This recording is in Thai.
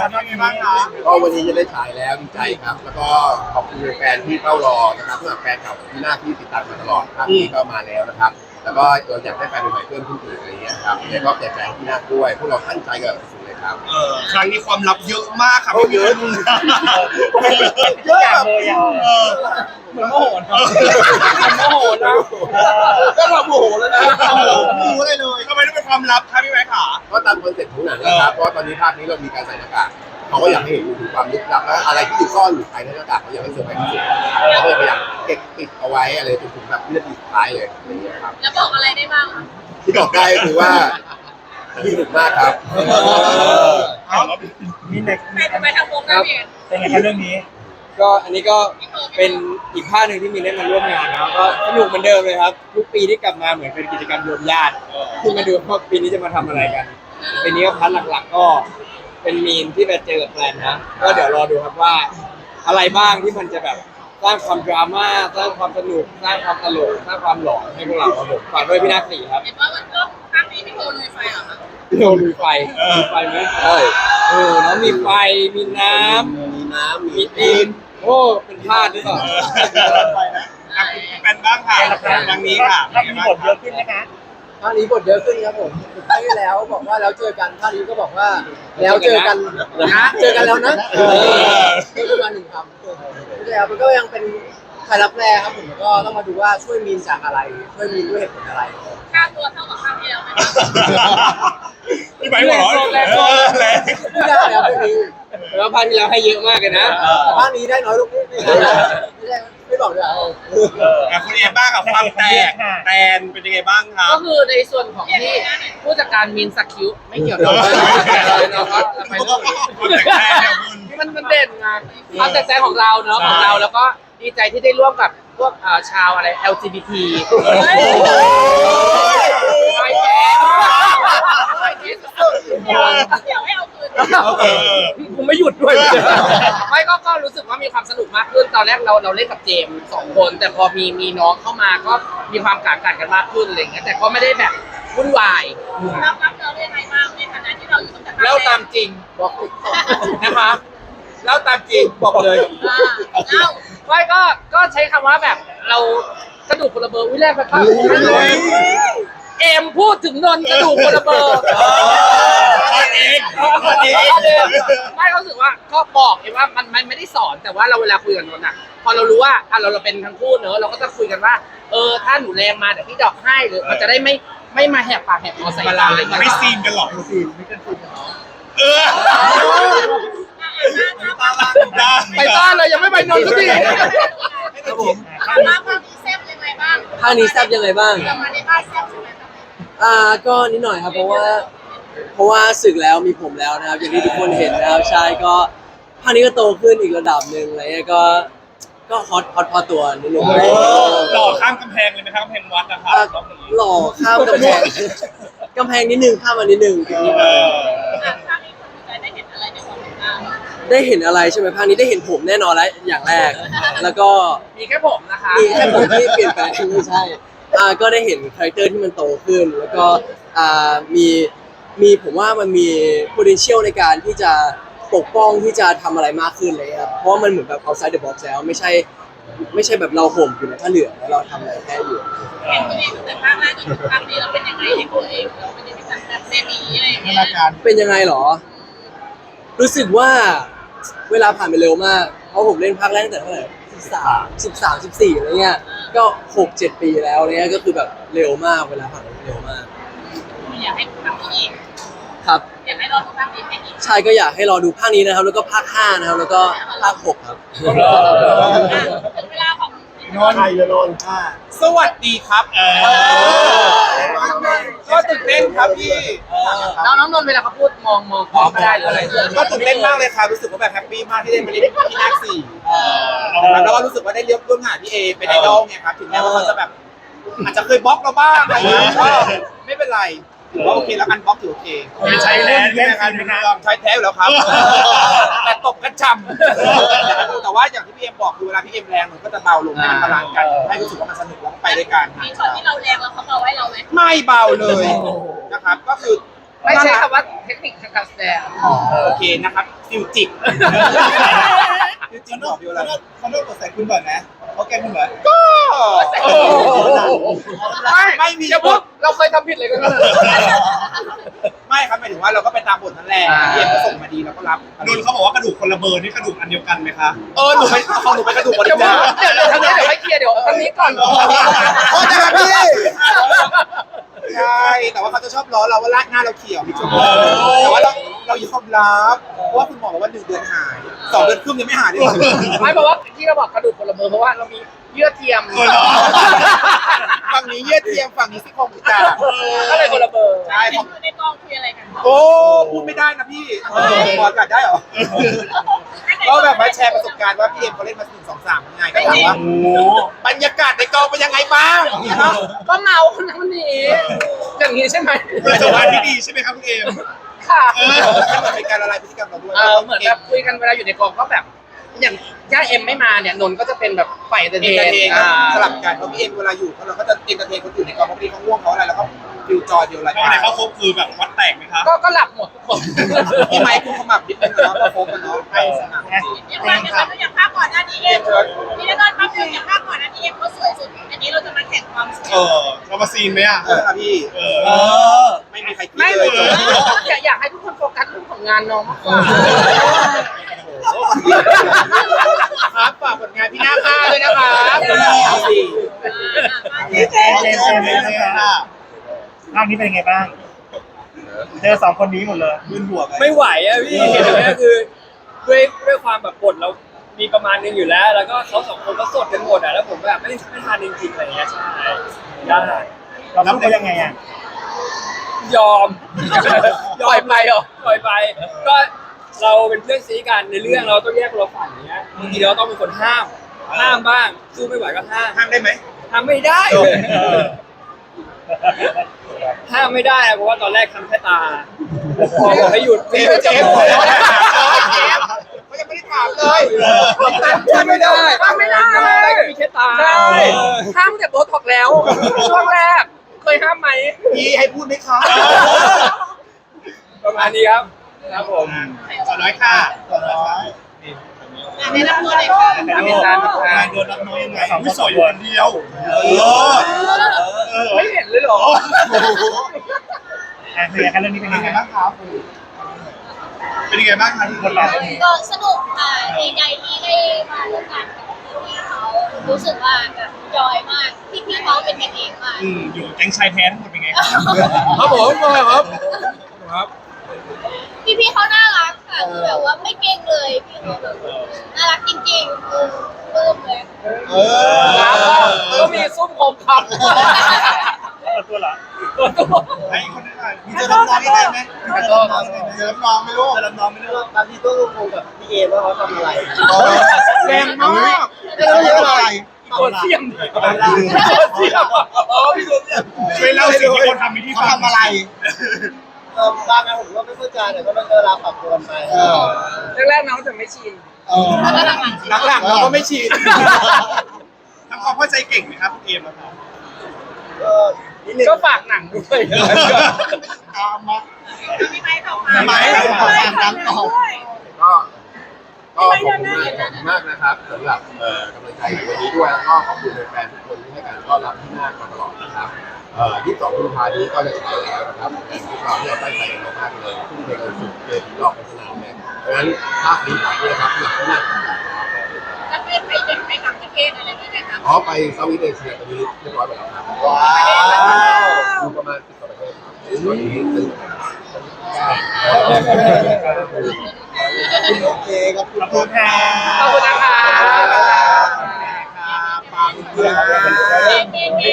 เป็นยังไงบ้างคะก็วันนี้จะได้ฉายแล้วดีใจครับ แล้วก็ขอบคุณแฟนที่เฝ้ารอนะครับสำหรับแฟนเก่าที่หน้าที่ติดตามมาตลอดภาคนี้ก็มาแล้วนะครับ แล้วก็เราอยากได้แฟนใหม่ๆเพิ่มขึ้นอีกอะไรเงี้ยครับแล้วก็แจกแจงที่หน้าด้วยพวกเราตั้งใจกัน ครับ เออครั้งนี้ความลับเยอะมากค่ะโอ้เยอะเยอะแบบเออเหมือนโมโหนะเหมือนโมโหนะก็เราโมโหแล้วนะไม่รู้เลยเลยทำไมต้องเป็นความลับคะพี่แม่ขาก็ตามคอนเซ็ปต์ของหนังนะครับเพราะว่าตอนนี้ภาคนี้เรามีการใส่หน้ากากเขาก็อยากให้เห็นถึงความลึกลับและอะไรที่อยู่ซ่อนอยู่ภายในหน้ากากเขาอยากให้เซอร์ไพรส์ที่สุดเขาก็เลยพยายามเก็บปิดเอาไว้อะไรจนถึงแบบวินาทีสุดท้ายเลยอะไรอย่างเงี้ยครับแล้วบอกอะไรได้บ้างที่บอกได้คือว่า สนุกมากครับ เอามีเด็กไปไปทางวงนะพี่เป็นไงครับเรื่องนี้ ก็อันนี้ก็เป็นอีกภาคหนึ่งที่มีได้มาร่วมงานนะครับก็สนุกเหมือนเดิมเลยครับ ทุกปีที่กลับมาเหมือนเป็นกิจกรรมรวมญาติที่มาดูว่าปีนี้จะมาทำอะไรกันปีนี้ก็พัดหลักๆ ก็เป็นมีนที่ไปเจอกับแฟนนะ ก็เดี๋ยวรอดูครับว่า อะไรบ้างที่มันจะแบบ สร้างความดราม่าสร้างความสนุกสร้างความตลกสร้างความหลอนให้พวกเราครับผมฝากด้วยพี่นักสี่ครับเห็นว่ามันก็ครั้งนี้พี่โทนลุยไฟเหรอคะพี่โดนมีไฟมีไฟไหมใช่เออแล้วมีไฟมีน้ำมีน้ำมีมีดินโอ้เป็นพลาดหรือเปล่าอะคุณเป็นบ้างค่ะครั้งนี้ค่ะถ้ามีบทเยอะขึ้นนะคะภาคนี้บทเยอะขึ้นครับผมภาคที่แล้วบอกว่าแล้วเจอกันภาคนี้ก็บอกว่า แล้วเจอกันนะเจอกันแล้วนะเออก็ประมาณหนึ่งคำ ที่แล้วมันก็ยังเป็นใครรับแรครับผมแล้วก็ต้องมาดูว่าช่วยมีนจากอะไร ช่วยมีนด้วยเหตุผลอะไร ค่าตัวเท่ากับครั้งที่แล้วไหมคะพี่ไปหัวเร้อนแรง แรง ไม่ได้ครับพวกนี้ แล้วภาคที่แล้วให้เยอะมากเลยนะแต่ภาคนี้ได้น้อยลงนิดนึงนะไม่ได้ไม่บอกเลยเหรออะคุณเอบ้างกับความแตกแตนเป็นยังไงบ้างคะก็คือในส่วนของที่ผู้จัดการมินสคิวไม่เกี่ยวกับเลยนะครับไปเรื่องความแตกแตนเนี่ยคุณที่มันมันเด่นไงความแตกแตนของเราเนาะของเราแล้วก็ดีใจที่ได้ร่วมกับพวกเอ่อชาวอะไร LGBT ไม่แก่ไม่แก่สุดเดี๋ยวเดี๋ยวให้เอา คืนเออๆกูไม่หยุดด้วย ไม่ก็ก็รู้สึกว่ามีความสนุกมากขึ้นตอนแรกเราเราเล่นกับเจมส์สองคน แต่พอมีมีน้องเข้ามาก็มีความกากันกันมากขึ้นอะไรอย่างเงี้ยแต่ก็ไม่ได้แบบวุ่นวายรับรับเราได้ยังไงบ้างในฐานะที่เราอยู่ตั้งแต่เล่าตามจริงบอกนะคะเล่าตามจริงบอกเลย อ่าเล่าไม่ก็ก็ใช้คำว่าแบบเรากระดูกคนละเบอร์วิแรกไปครับเอ็มพูดถึงนนท์กระดูกคนละเบอร์ตอน เองตอนเองไม่เขารู้สึกว่าก็บอกเองว่ามันมันไม่ได้สอนแต่ว่าเราเวลาคุยกับนนท์อะ พอเรารู้ว่าอะเราเราเป็นทั้งคู่เนอะเราก็จะคุยกันว่า เออถ้าหนูแรงมาเดี๋ยวพี่ดอกให้หรือมันจะได้ไม่ไม่มาแหกปากแหกคอใส่กันอะไรอย่างเงี้ยไม่ซีนกันหรอกเออได้ไปบ้านเลยยังไม่ไปนนท์สักทีครับผมมาภาคนี้แซ่บยังไงบ้างภาคนี้แซ่บยังไงบ้างเรามาในบ้านแซ่บใช่ไหมอ่าก็นิดหน่อยครับเพราะว่า เพราะว่าศึกแล้วมีผมแล้วนะครับ อย่างที่ทุกคนเห็นนะครับใช่ก็ภาคนี้ก็โตขึ้นอีกระดับหนึ่งอะไรเงี้ยก็ก็ฮอตฮอตพอตัวนิดนึงหล่อข้ามกำแพงเลยไหมครับกำแพงวัดนะครับอะหล่อข้ามกำแพงกำแพงนิดนึงข้ามมานิดนึงเอออะภาคนี้คนดูจะได้เห็นอะไรในความเป็นบ้างได้เห็นอะไรใช่ไหมภาคนี้ได้เห็นผมแน่นอนแล้วอย่างแรก แล้วก็มีแค่ผมนะคะมีแค่ผมที่เปลี่ยนแปลงไม่ใช่อ่าก็ได้เห็นคาแรคเตอร์ที่มันโตขึ้น แล้วก็อ่ามี มีผมว่ามันมี potential ในการที่จะปกป้องที่จะทำอะไรมากขึ้นเลยครับเพราะว่ามันเหมือนแบบ outside the box แล้วไม่ใช่ไม่ใช่แบบเราห่มอยู่ในผ้าเหลืองแล้วเราทำอะไรแค่อยู่ เห็นตัวเองตั้งแต่ภาคแรกจนถึงภาคนี้เราเป็นยังไงเห็นตัวเองเราเป็นยังไงแบบเบบีอะไรอย่างเงี้ยเป็นยังไงหรอ รู้สึกว่าเวลาผ่านไปเร็วมาก เพราะผมเล่นภาคแรกตั้งแต่เท่าไหร่สิบสามสิบสามสิบสี่อะไรเงี้ย ก็หกเจ็ดปีแล้วอะไรเงี้ยก็คือแบบเร็วมากเวลาผ่านไปเร็วมาก อยากให้ภาคนี้อีก ครับอยากให้เราดูภาคนี้ให้อีกใช่ก็อยากให้รอดูภาคนี้นะครับ แล้วก็ภาคห้านะครับ แล้วก็ภาคหกครับถึงเวลาของนอนนอนสวัสดีครับเออก็ตื่นเต้นครับพี่น้องน้องนนท์เวลาเขาพูดมองมองพร้อมไม่ได้หรืออะไรก็ตื่นเต้นมากเลยครับรู้สึกว่าแบบแฮปปี้มากที่ได้มาเล่นที่นาคสี่แล้วก็รู้สึกว่าได้เรียบร่วมงานพี่เอเป็นไอดอลเนี่ยครับถึงแม้ว่าเขาจะแบบ อาจจะเคยบล็อกเราบ้างอะไรอย่างเงี้ยก็ไม่เป็นไร ถือว่าโอเคแล้วอันบล็อกถือโอเคใช้แทนใช่ไหมครับใช้แท้อยู่แล้วครับ แต่ตบกันจำแต่ว่าอย่างที่พี่เอ็มบอกคือเวลาพี่เอ็มแรงมันก็จะเบาลงให้มันบาลานซ์กัน ให้รู้สึกว่ามันสนุกแล้วก็ไปด้วยกันมีช็อตที่เราแรงแล้วเขาเอาไว้เราไหมไม่เบาเลยนะครับ ก็คือไม่ใช่คำว่าเทคนิคทางการแสดงโอเคนะครับฟิวจิกฟิวจิกบอกอยู่อะไรเขาโดนกดใส่คุณบ่อยไหมเขาแกล้งคุณบ่อยก็ ไม่ไม่มีจะพูดเราเคยทำผิดอะไรกันเลยไม่ครับหมายถึงว่าเราก็ไปตามบทนั่นแหละอ่าเรียนก็ส่งมาดีเราก็รับนนท์เขาบอกว่ากระดูกคนละเบอร์นี่กระดูกอันเดียวกันไหมคะเออหนูไปของหนูไปกระดูกบริเดี๋ยวจาคเดี๋ยวเดี๋ยวทางนี้เดี๋ยวให้เคลียร์เดี๋ยวทางนี้ก่อนโอ้แต่พี่ใช่แต่ว่าเขาจะชอบล้อเราว่าลากหน้าเราเขียวพี่ชมแต่ว่าเรา เรายอมรับเพราะว่าคุณหมอบอกว่าหนึ่งเดือนหายสองเดือนครึ่งยังไม่หายเลยไม่เพราะว่าที่เราบอกกระดูกคนละเบอร์เพราะว่าเรามีเยื่อเทียมฝั่งนี้เยื่อเทียมฝั่งนี้ซี่โครงจ่าก็เลยคนละเบอร์ใช่ของคือในกองคุยอะไรกันโอ้พูดไม่ได้นะพี่หมออากาศได้เหรอก็แบบมาแชร์ประสบการณ์ว่าพี่เอ็มเขาเล่นมาถึงสองสามยังไงก็ถามว่าบรรยากาศในกองเป็นยังไงบ้างเนาะก็เมาคนนั้นคนนี้อย่างนี้ใช่ไหมประสบการณ์ที่ดีใช่ไหมครับคุณเอม ค่ะ มันเหมือนเป็นการละลายพฤติกรรมเราด้วยเออเหมือนแบบคุยกันเวลาอยู่ในกองก็แบบ อย่างย่าเอ็มไม่มาเนี่ยนนท์ก็จะเป็นแบบฝ่ายเอนเตอร์เทเอนเตอร์เทนนอ่าสลับกันเพราะพี่เอ็มเวลาอยู่เราก็จะเอนเตอร์เทนคนอื่นในกองเพราะพี่เขาง่วงเขาอะไรแล้วก็ฟิวจอยฟิวอะไรเขาไหนเขาครบคือแบบวัดแตกไหมคะก็ก็หลับหมดทุกคนพี่ไมค์คุณขมับนิดนึงเนาะพอโฟกันเนาะใช่สนามจริง อย่างภาคอย่างภาคก่อนหน้านี้เองนี่ถ้าเกิดภาพยนตร์อย่างภาคก่อนหน้านี้เองเขาสวยสุด อันนี้เราจะมาแข่งความสวย เออเรามาซีนไหมอะ เออครับพี่ เออ ไม่มีใครคิดไม่เลยอยาก อยากให้ทุกคนโฟกัสเรื่องของงานน้องมากกว่า ครับฝากผลงานพี่หน้าค่าด้วยนะครับเอาสิเจมส์เจมส์เจมส์เจมส์นะครับภาคนี้เป็นยังไงบ้าง เจอสองคนนี้หมดเลยมึนหัวไหมไม่ไหวอะพี่เห็นไหมคือด้วยด้วยความแบบบทเรามีประมาณนึงอยู่แล้ว แล้วก็เขาสองคนก็สดกันหมดอะแล้วผมแบบไม่ไม่ทันจริงๆอะไรเงี้ยใช่ยากเราพูดเขายังไงอะ ยอมปล่อยไปเหรอปล่อยไป ก็เราเป็นเพื่อนซีกันในเรื่องเราต้องแยกคนละฝั่งอย่างเงี้ยบางทีเราต้องเป็นคนห้าม ห้ามบ้างสู้ไม่ไหวก็ห้ามห้ามได้ไหมห้ามไม่ได้เออห้ามไม่ได้อะเพราะว่าตอนแรกทำแค่ตาพอบอกให้หยุดเจมส์เจมส์เจมส์เขายังไม่ได้ถามเลยห้ามไม่ได้ห้ามไม่ได้ห้ามได้ก็มีแค่ตาใช่เออห้ามแต่โบท็อกแล้วช่วงแรก เคยห้ามไหมพี่ให้พูดไหมคะ ประมาณนี้ครับ ครับผมสาวน้อยค่ะสาวน้อยในรับตัวเลยค่ะอามินตามินตานายโดนรับน้อยยังไงผู้สวยอยู่คนเดียว เออ เออไม่เห็นเลยเหรออะเคลียร์กันเรื่องนี้เป็นเป็นยังไงไงบ้างครับ เป็นยังไงบ้างคะที่คนเรา ก็สนุกค่ะดีใจที่ได้มาร่วมงานกับ พี่เขารู้สึกว่าแบบจอยมากพี่พี่เขาเป็นกันเองมาก อืมอยู่แก๊งชายแท้ทั้งหมดเป็นไงครับครับผมครับครับ พี่พี่เขาน่ารักค่ะคือแบบว่าไม่เก่งเลยพี่เขาแบบน่ารักจริงๆคือปลื้มเลย เอครับอก็มีซุ้มคมครับ เปิดตัวเหรอไอ้คนนี้อะมีเจอน้องๆยังไงไหมกระโดดเจอน้องไม่รู้เจอรับน้องไม่รู้บางทีต้องงงกับพี่เอว่าเขาทำอะไรแรงมากเรื่ออะไรตัวเทียมเลยตัวเทียมอ๋อพี่ตัวเทียมช่วยเล่าสิ่งที่คนทำในที่ฟังเออบางงานผมก็ไม่เข้าใจแต่ก็ต้องเวลาปรับตัวกันไปแรกๆน้องจะไม่ชินหลังๆเราก็ไม่ชินทำความเข้าใจเก่งไหมครับคุณเอมครับ ก็นิดนึงก็ฝากหนังด้วยพี่ไม้เขามาไม้เขามาน้ำต่อก็ก็ขอบคุณมากขอบคุณมากนะครับสำหรับเอ่อกำลังใจในวันนี้ด้วยแล้วก็ขอบคุณแฟนๆทุกคนที่ให้การต้อนรับที่น่ามาตลอดนะครับเอ่อ22พฤษภาคมนี้ก็จะฉายแล้วนะครับเป็นพวกเราที่เราตั้งใจกันมากๆเลยทุ่มเทกันสุดเกินหลอกกันสนามเลยเพราะฉะนั้นภาคนี้ฝากด้วยนะครับสำหรับที่น่าสนใจครับแล้วไปไปเป็นไปต่างประเทศอะไรด้วยนะครับ อ๋อไปเซาท์อีสเอเชียตอนนี้เรียบร้อยไปแล้วครับว้าวอยู่ประมาณสิบกว่าประเทศครับตอนนี้เป็นโอเคขอบคุณขอบคุณค่ะขอบ